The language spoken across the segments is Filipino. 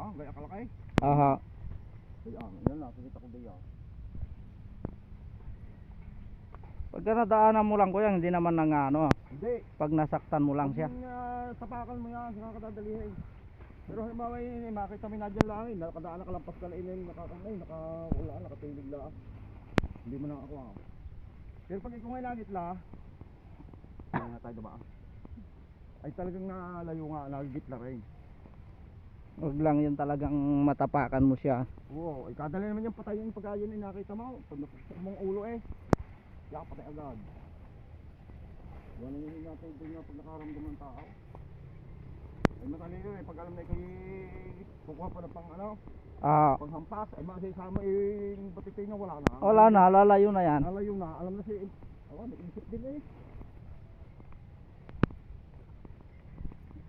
Ito, gaya kalakay. Aha. Ayan, yan lang, nakikita ko diyan. Pagka nadaanan mo lang kuya, hindi naman nang ano. Hindi. Pag nasaktan mo lang siya. Kung uh, tapakan mo yan, saka kadadalihin. Pero halimbawa yun, makita mo na dyan lang eh, nakadaan nakalampas ka na inin, nakakamay, nakawala, nakatilig lang. Hindi mo na ako ah. Pero pag ikaw ngay langit la, nga tayo dumaan. Ay talagang nalayo nga, nagigit na rin. Huwag lang yun talagang matapakan mo siya. Oo, ay kadali naman yung patayin pagka yun eh, nakita mo. Pag napasok mong ulo eh, kaya patay agad. Ang yun natin din nga pag nakaramdam ng tao. Ay matalino eh, pag alam na ikaw kukuha pa na pang ano, Ah, panghampas, ay masisama eh, yung batitin niya wala na. wala na, lalayo na yan. Nalayo na, alam na si, awa, may isip din eh.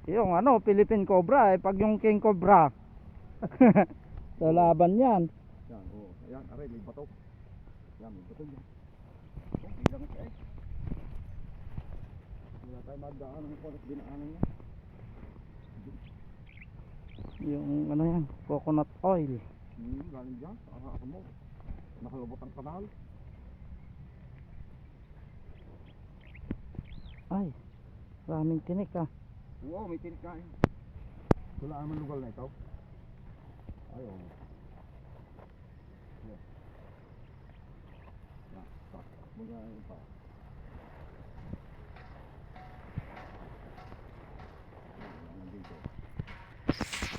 Yung ano, Philippine Cobra, eh, pag yung King Cobra. sa laban yan. Yan, oo, ayan, aray, may bato. Yan, may bato yan. Okay lang siya eh. Wala tayo magdaan ng kulit dinaanan niya. Yung ano yan, coconut oil. Hmm, galing dyan, sa ako mo. Nakalubot ang kanal. Ay, maraming tinik ah. Oo, may tinik na eh. Lugar na ito. Ay, oo. Yan. Yan, tak. Mga pa.